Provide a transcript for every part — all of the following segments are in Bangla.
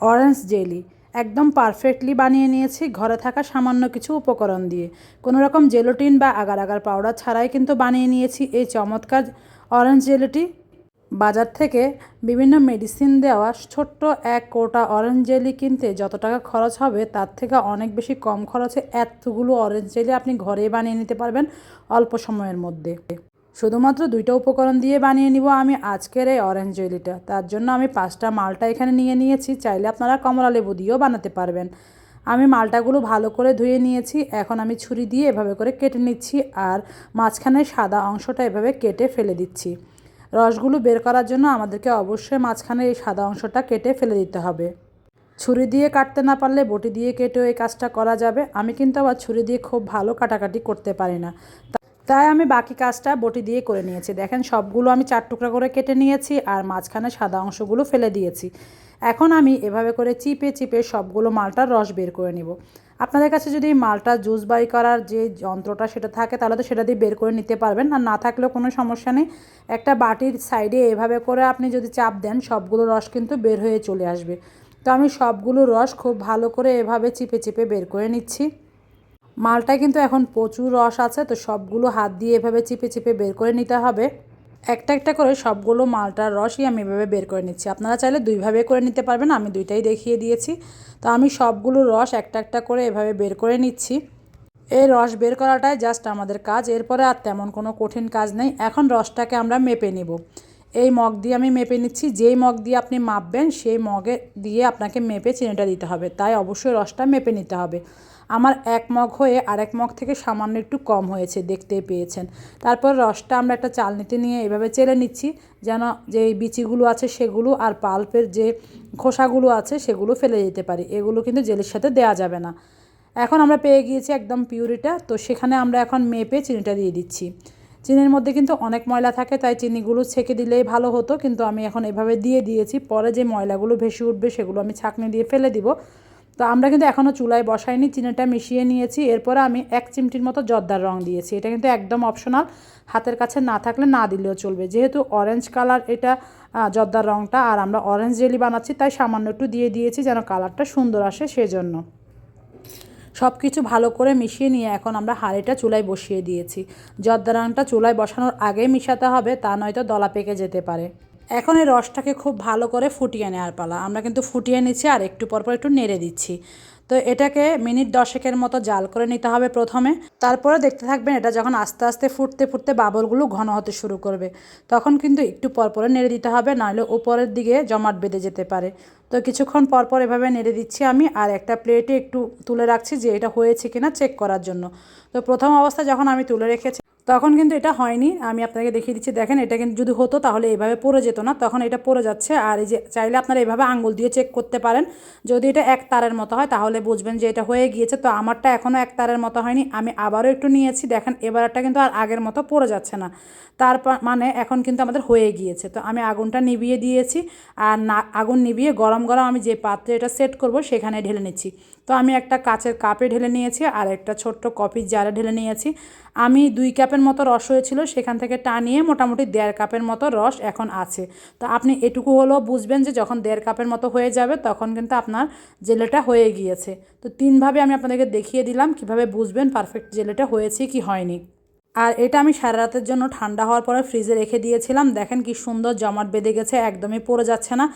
Orange jelly. একদম পারফেক্টলি বানিয়ে নিয়েছি, ঘরে থাকা সামান্য কিছু উপকরণ দিয়ে। কোনো রকম জেলোটিন বা আগার আগার পাউডার ছাড়াই কিন্তু বানিয়ে নিয়েছি এই চমৎকার অরেঞ্জ জেলিটি। বাজার থেকে বিভিন্ন মেডিসিন দেওয়া ছোট্ট এক কোটা অরেঞ্জ জেলি কিনতে যত টাকা খরচ হবে, তার থেকে অনেক বেশি কম খরচে এতগুলো অরেঞ্জ জেলি আপনি ঘরেই বানিয়ে নিতে পারবেন অল্প সময়ের মধ্যে। শুধুমাত্র দুইটা উপকরণ দিয়ে বানিয়ে নিব আমি আজকের এই অরেঞ্জ জেলিটা তার জন্য আমি পাঁচটা মালটা এখানে নিয়ে নিয়েছি, চাইলে আপনারা কমলা লেবু দিয়েও বানাতে পারবেন। আমি মালটাগুলো ভালো করে ধুয়ে নিয়েছি, এখন আমি ছুরি দিয়ে এভাবে করে কেটে নিচ্ছি আর মাঝখানে সাদা অংশটা এভাবে কেটে ফেলে দিচ্ছি। রসগুলো বের করার জন্য আমাদেরকে অবশ্যই মাঝখানে এই সাদা অংশটা কেটে ফেলে দিতে হবে। ছুরি দিয়ে কাটতে না পারলে বটি দিয়ে কেটেও এই কাজটা করা যাবে। আমি কিন্তু আবার ছুরি দিয়ে খুব ভালো কাটাকাটি করতে পারি না। তাই আমি বাকি কাজটা বটি দিয়ে করে নিয়েছি। দেখেন, সবগুলো আমি চার টুকরা করে কেটে নিয়েছি আর মাঝখানে সাদা অংশগুলো ফেলে দিয়েছি। এখন আমি এভাবে করে চিপে চিপে সবগুলো মালটার রস বের করে নিব। আপনাদের কাছে যদি মালটা জুস বাই করার যে যন্ত্রটা সেটা থাকে, তাহলে তো সেটা দিয়ে বের করে নিতে পারবেন। আর না থাকলেও কোনো সমস্যা নেই। একটা বাটির সাইডে এভাবে করে আপনি যদি চাপ দেন, সবগুলো রস কিন্তু বের হয়ে চলে আসবে। তো আমি সবগুলো রস খুব ভালো করে এভাবে চিপে চিপে বের করে নিচ্ছি। মালটায় কিন্তু এখন প্রচুর রস আছে, তো সবগুলো হাত দিয়ে এভাবে চিপে চিপে বের করে নিতে হবে। একটা একটা করে সবগুলো মালটার রসই আমি এভাবে বের করে নিচ্ছি। আপনারা চাইলে দুইভাবে করে নিতে পারবেন, আমি দুইটাই দেখিয়ে দিয়েছি। তো আমি সবগুলো রস একটা একটা করে এভাবে বের করে নিচ্ছি। এই রস বের করাটাই জাস্ট আমাদের কাজ, এরপরে আর তেমন কোনো কঠিন কাজ নেই। এখন রসটাকে আমরা মেপে নিব। এই মগ দিয়ে আমি মেপে নিচ্ছি, যেই মগ দিয়ে আপনি মাপবেন, সেই মগে দিয়ে আপনাকে মেপে চিনিটা দিতে হবে। তাই অবশ্যই রসটা মেপে নিতে হবে। আমার এক মগ হয়ে আরেক মগ থেকে সামান্য একটু কম হয়েছে, দেখতে পেয়েছেন। তারপর রসটা আমরা একটা চালনিতে নিয়ে এভাবে চেলে নিচ্ছি, যেন যে বিচিগুলো আছে সেগুলো আর পাল্পের যে খোসাগুলো আছে সেগুলো ফেলে যেতে পারি। এগুলো কিন্তু জেলের সাথে দেওয়া যাবে না। এখন আমরা পেয়ে গিয়েছি একদম পিউরিটা, তো সেখানে আমরা এখন মেপে চিনিটা দিয়ে দিচ্ছি। চিনির মধ্যে কিন্তু অনেক ময়লা থাকে, তাই চিনিগুলো ছেঁকে দিলেই ভালো হতো, কিন্তু আমি এখন এভাবে দিয়ে দিয়েছি। পরে যে ময়লাগুলো ভেসে উঠবে সেগুলো আমি ছাঁকনি দিয়ে ফেলে দিব। তো আমরা কিন্তু এখনও চুলায় বসাইনি, চিনিটা মিশিয়ে নিয়েছি। এরপরে আমি এক চিমটির মতো জর্দার রং দিয়েছি। এটা কিন্তু একদম অপশনাল হাতের কাছে না থাকলে না দিলেও চলবে। যেহেতু অরেঞ্জ কালার এটা জর্দার রংটা, আর আমরা অরেঞ্জ জেলি বানাচ্ছি, তাই সামান্য একটু দিয়ে দিয়েছি যেন কালারটা সুন্দর আসে সেজন্য। সব কিছু ভালো করে মিশিয়ে নিয়ে এখন আমরা হাঁড়িটা চুলায় বসিয়ে দিয়েছি। জর্দা রংটা চুলায় বসানোর আগেই মিশাতে হবে, তা নয়তো দলা পেকে যেতে পারে। এখন এই রসটাকে খুব ভালো করে ফুটিয়ে নেওয়ার পালা। আমরা কিন্তু ফুটিয়ে নিচ্ছি আর একটু পরপর একটু নেড়ে দিচ্ছি। তো এটাকে মিনিট দশেকের মতো জাল করে নিতে হবে প্রথমে। তারপরে দেখতে থাকবেন এটা যখন আস্তে আস্তে ফুটতে ফুটতে বাবলগুলো ঘন হতে শুরু করবে। তখন কিন্তু একটু পরপরে নেড়ে দিতে হবে, নাহলে উপরের দিকে জমাট বেঁধে যেতে পারে। তো কিছুক্ষণ পরপর এভাবে নেড়ে দিচ্ছি আমি, আর একটা প্লেটে একটু তুলে রাখছি যে এটা হয়েছে কিনা চেক করার জন্য। তো প্রথম অবস্থা যখন আমি তুলে রেখেছি তখন কিন্তু এটা হয়নি। আমি আপনাকে দেখিয়ে দিচ্ছি, দেখেন এটা কিন্তু যদি হতো তাহলে এভাবে পড়ে যেত না, তখন এটা পড়ে যাচ্ছে। আর এই যে চাইলে আপনারা এভাবে আঙ্গুল দিয়ে চেক করতে পারেন। যদি এটা এক তারের মতো হয় তাহলে বুঝবেন যে এটা হয়ে গিয়েছে। তো আমারটা এখনও এক তারের মতো হয়নি, আমি আবারও একটু নিয়েছি। দেখেন এবারটা কিন্তু আর আগের মতো পড়ে যাচ্ছে না। তার মানে এখন কিন্তু আমাদের হয়ে গিয়েছে। তো আমি আগুনটা নিভিয়ে দিয়েছি। আর না, আগুন নিভিয়ে গরম গরম আমি যে পাত্রে এটা সেট করব সেখানে ঢেলে নিচ্ছি। তো আমি একটা কাচের কাপে ঢেলে নিয়েছি আর একটা ছোট্ট কফির জারে ঢেলে নিয়েছি। আমি দুই কাপের মতো রস হয়েছিল, সেখান থেকে টানিয়ে মোটামুটি দেড় কাপের মতো রস এখন আছে। তো আপনি এটুকু হলেও বুঝবেন যে যখন দেড় কাপের মতো হয়ে যাবে, তখন কিন্তু আপনার জেলেটা হয়ে গিয়েছে। তো তিনভাবে আমি আপনাদেরকে দেখিয়ে দিলাম, কীভাবে বুঝবেন পারফেক্ট জেলেটা হয়েছে কি হয়নি। আর এটা আমি সারা রাতের জন্য ঠান্ডা হওয়ার পরে ফ্রিজে রেখে দিয়েছিলাম। দেখেন কি সুন্দর জমাট বেঁধে গেছে, একদমই পড়ে যাচ্ছে না।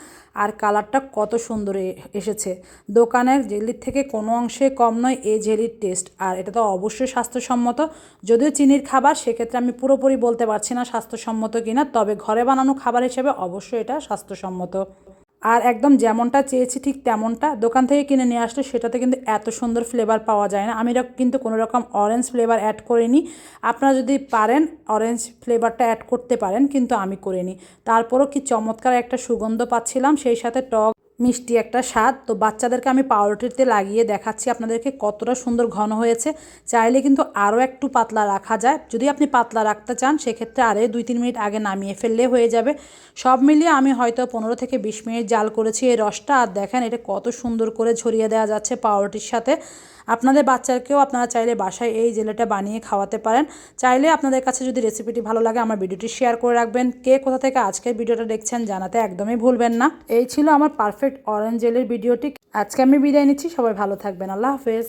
আর কালারটা কত সুন্দর এসেছে। দোকানের জেলির থেকে কোনো অংশে কম নয় এই জেলির টেস্ট। আর এটা তো অবশ্যই স্বাস্থ্যসম্মত। যদিও চিনির খাবার, সেক্ষেত্রে আমি পুরোপুরি বলতে পারছি না স্বাস্থ্যসম্মত কিনা, তবে ঘরে বানানো খাবার হিসেবে অবশ্যই এটা স্বাস্থ্যসম্মত। আর একদম যেমনটা চেয়েছি ঠিক তেমনটা। দোকান থেকে কিনে নিয়ে আসলে সেটাতে কিন্তু এত সুন্দর ফ্লেভার পাওয়া যায় না। আমি কিন্তু কোনো রকম অরেঞ্জ ফ্লেভার অ্যাড করিনি। আপনারা যদি পারেন অরেঞ্জ ফ্লেভারটা অ্যাড করতে পারেন, কিন্তু আমি করিনি। তারপরও কি চমৎকার একটা সুগন্ধ পাচ্ছিলাম। সেই সাথে টক মিষ্টি একটা স্বাদ। তো বাচ্চাদেরকে আমি পাউরুটিতে লাগিয়ে দেখাচ্ছি আপনাদেরকে কতটা সুন্দর ঘন হয়েছে। চাইলে কিন্তু আরও একটু পাতলা রাখা যায়। যদি আপনি পাতলা রাখতে চান, সেক্ষেত্রে আরে দুই তিন মিনিট আগে নামিয়ে ফেললে হয়ে যাবে। সব মিলিয়ে আমি হয়তো পনেরো থেকে বিশ মিনিট জাল করেছি এই রসটা। আর দেখেন এটা কত সুন্দর করে ছড়িয়ে দেওয়া যাচ্ছে পাউরুটির সাথে। আপনাদের বাচ্চাকেও আপনারা চাইলে বাসায় এই জেলেটা বানিয়ে খাওয়াতে পারেন। চাইলে আপনাদের কাছে যদি রেসিপিটি ভালো লাগে, আমার ভিডিওটি শেয়ার করে রাখবেন। কে কোথা থেকে আজকের ভিডিওটা দেখছেন জানাতে একদমই ভুলবেন না। এই ছিল আমার পারফেক্ট অরেঞ্জ জেলের ভিডিওটি আজকে আমি বিদায় নিচ্ছি, সবাই ভালো থাকবেন। আল্লাহ হাফেজ।